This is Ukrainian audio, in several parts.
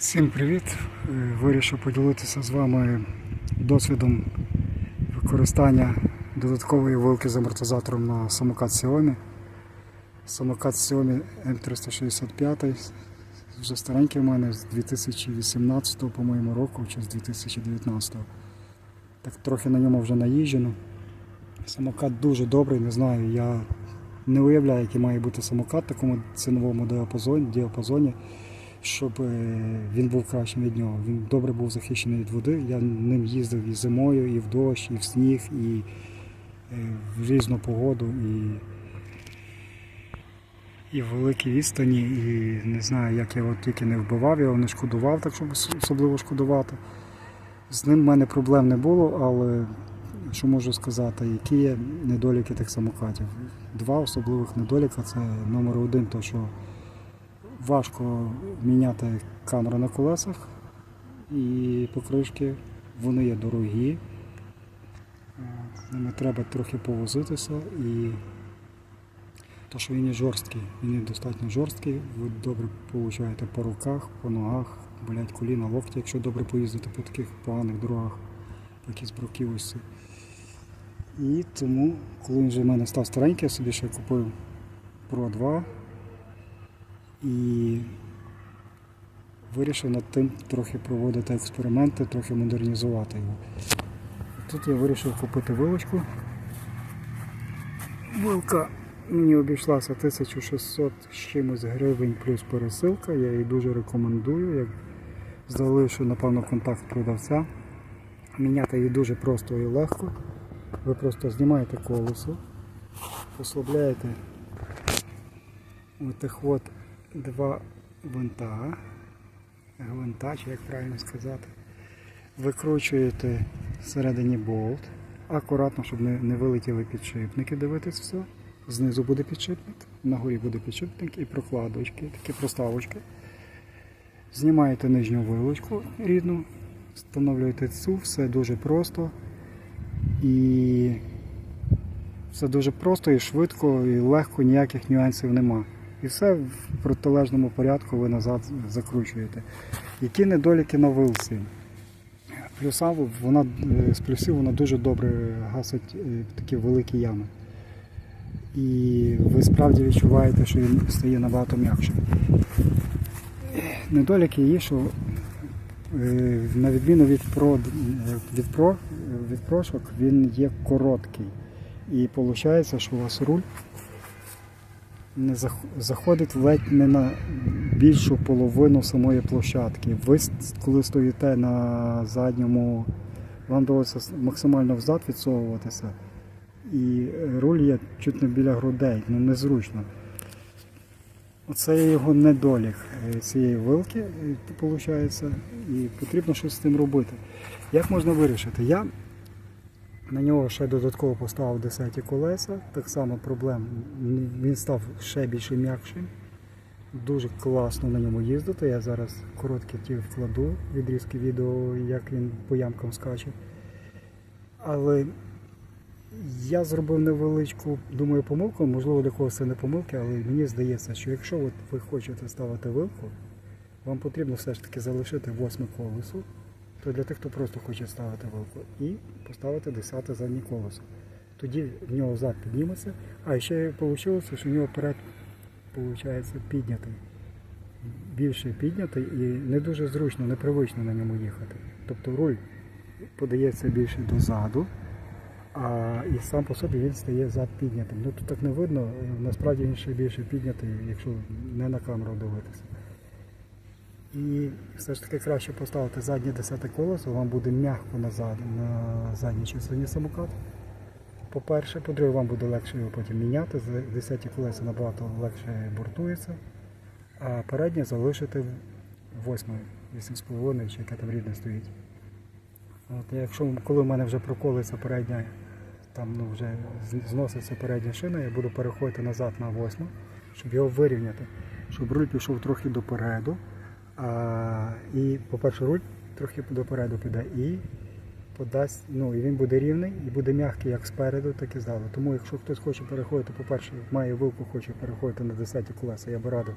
Всім привіт! Е, Вирішив поділитися з вами досвідом використання додаткової вилки з амортизатором на самокат Xiaomi. Самокат Xiaomi M365 вже старенький в мене з 2018 по-моєму року чи з 2019. Так трохи на ньому вже наїжджено. Самокат дуже добрий, не знаю, я не уявляю, який має бути самокат в такому ціновому діапазоні. Щоб е, він був кращим від нього. Він добре був захищений від води. Я ним їздив і зимою, і в дощ, і в сніг, і е, в різну погоду, і, і в великій відстані. І не знаю, як я його тільки не вбивав, його не шкодував, так щоб особливо шкодувати. З ним в мене проблем не було, але що можу сказати, які є недоліки тих самокатів. Два особливих недоліка це номер один, то що важко міняти камеру на колесах і покришки. Вони є дорогі. Е, ними треба трохи повозитися і то, що він є жорсткий, він є достатньо жорсткий, ви добре получаєте по руках, по ногах, болять коліна, локті, якщо добре поїздити по таких поганих дорогах, якісь бруківості. І тому, коли він вже в мене став старенький, я собі ще купив Pro 2 і вирішив над тим трохи проводити експерименти, трохи модернізувати його. Тут я вирішив купити вилочку. Вилка мені обійшлася 1600 з чимось гривень плюс пересилка. Я її дуже рекомендую. Як залишу, напевно, контакт продавця. Міняти її дуже просто і легко. Ви просто знімаєте колесо, послабляєте отих от два гвинта, гвинта, чи як правильно сказати. Викручуєте всередині болт, акуратно, щоб не, не вилетіли підшипники, дивитись все. Знизу буде підшипник, нагорі буде підшипник і прокладочки, такі проставочки. Знімаєте нижню вилочку рідну, встановлюєте цю, все дуже просто. І все дуже просто і швидко, і легко, ніяких нюансів нема. І все в протилежному порядку ви назад закручуєте. Які недоліки на вилці? Плюса вона е, з плюсів вона дуже добре гасить е, такі великі ями. І ви справді відчуваєте, що він стає набагато м'якшим. Недоліки є, що е, на відміну від про, від, про, від прошок, він є короткий. І виходить, що у вас руль не зах- заходить ледь не на більшу половину самої площадки. Ви, коли стоїте на задньому, вам доводиться максимально взад відсовуватися. І е, руль є чуть не біля грудей, ну незручно. Оце його недолік е, цієї вилки, виходить, і потрібно щось з цим робити. Як можна вирішити? Я на нього ще додатково поставив 10 колеса, так само проблем. Він став ще більше м'якшим. Дуже класно на ньому їздити. Я зараз короткі ті вкладу відрізки відео, як він по ямкам скаче. Але я зробив невеличку, думаю, помилку, можливо, для когось це не помилки, але мені здається, що якщо от ви хочете ставити вилку, вам потрібно все ж таки залишити восьме колесо, то для тих, хто просто хоче ставити вилку, і поставити десяте заднє колесо. Тоді в нього зад підніметься, а ще вийшло, що в нього перед виходить, піднятий. Більше піднятий і не дуже зручно, непривично на ньому їхати. Тобто руль подається більше дозаду, а і сам по собі він стає зад піднятим. Ну тут так не видно, насправді він ще більше піднятий, якщо не на камеру дивитися. І все ж таки краще поставити заднє десяте колесо, вам буде м'яко назад, на задній частині самокат. По-перше, по-друге, вам буде легше його потім міняти. Десяті колеса набагато легше бортується, а переднє залишити восьме, 8,5 чи яке там рідне стоїть. От, якщо коли в мене вже проколиться передня, там ну, вже зноситься передня шина, я буду переходити назад на восьму, щоб його вирівняти, щоб руль пішов трохи допереду. А, і, по-перше, руль трохи допереду піде і подасть, ну і він буде рівний і буде м'який як спереду, так і ззаду. Тому якщо хтось хоче переходити, по-перше, має вилку, хоче переходити на 10 колеса, я би радив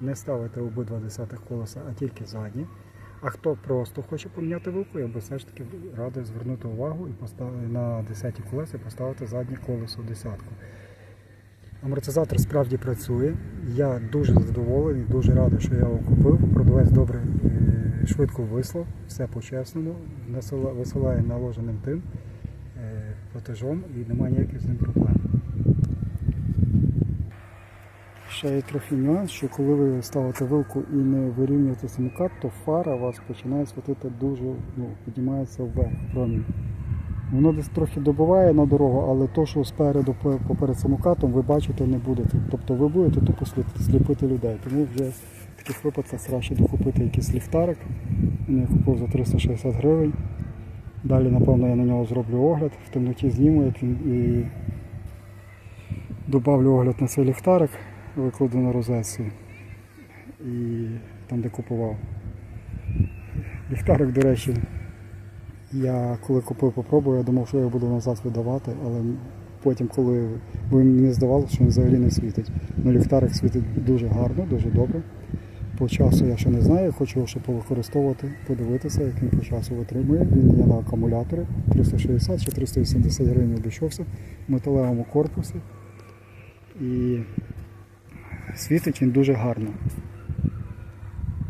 не ставити обидва десятих колеса, а тільки задні. А хто просто хоче поміняти вилку, я би все ж таки радив звернути увагу і поставити на 10 колеса і поставити заднє колесо десятку. Амортизатор справді працює. Я дуже задоволений, дуже радий, що я його купив. Продавець добре е, швидко вислав, все по-чесному, висилає наложеним тим е, платежом і немає ніяких з ним проблем. Ще є трохи нюанс, що коли ви ставите вилку і не вирівнюєте самокат, то фара вас починає світити дуже, ну, піднімається вверх промінь. Воно десь трохи добиває на дорогу, але то, що спереду поперед самокатом, ви бачити не будете. Тобто ви будете тупо сліп- сліпити людей. Тому вже в таких випадках краще докупити якийсь ліхтарик. Я купив за 360 гривень. Далі, напевно, я на нього зроблю огляд, в темноті зніму, як він і добавлю огляд на цей ліхтарик, викладу на розетці і там, де купував. Ліхтарик, до речі, я коли купив, попробую, я думав, що я його буду назад видавати, але потім, коли мені здавалося, що він взагалі не світить. Ну, ліхтарик світить дуже гарно, дуже добре. По часу я ще не знаю, хочу його ще повикористовувати, подивитися, як він по часу витримує. Він є на акумуляторі 360 чи 380 гривень обійшовся в металевому корпусі. І світить він дуже гарно.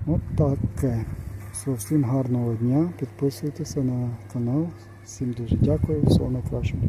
От таке. Все, всім гарного дня. Підписуйтеся на канал. Всім дуже дякую, всього найкращого.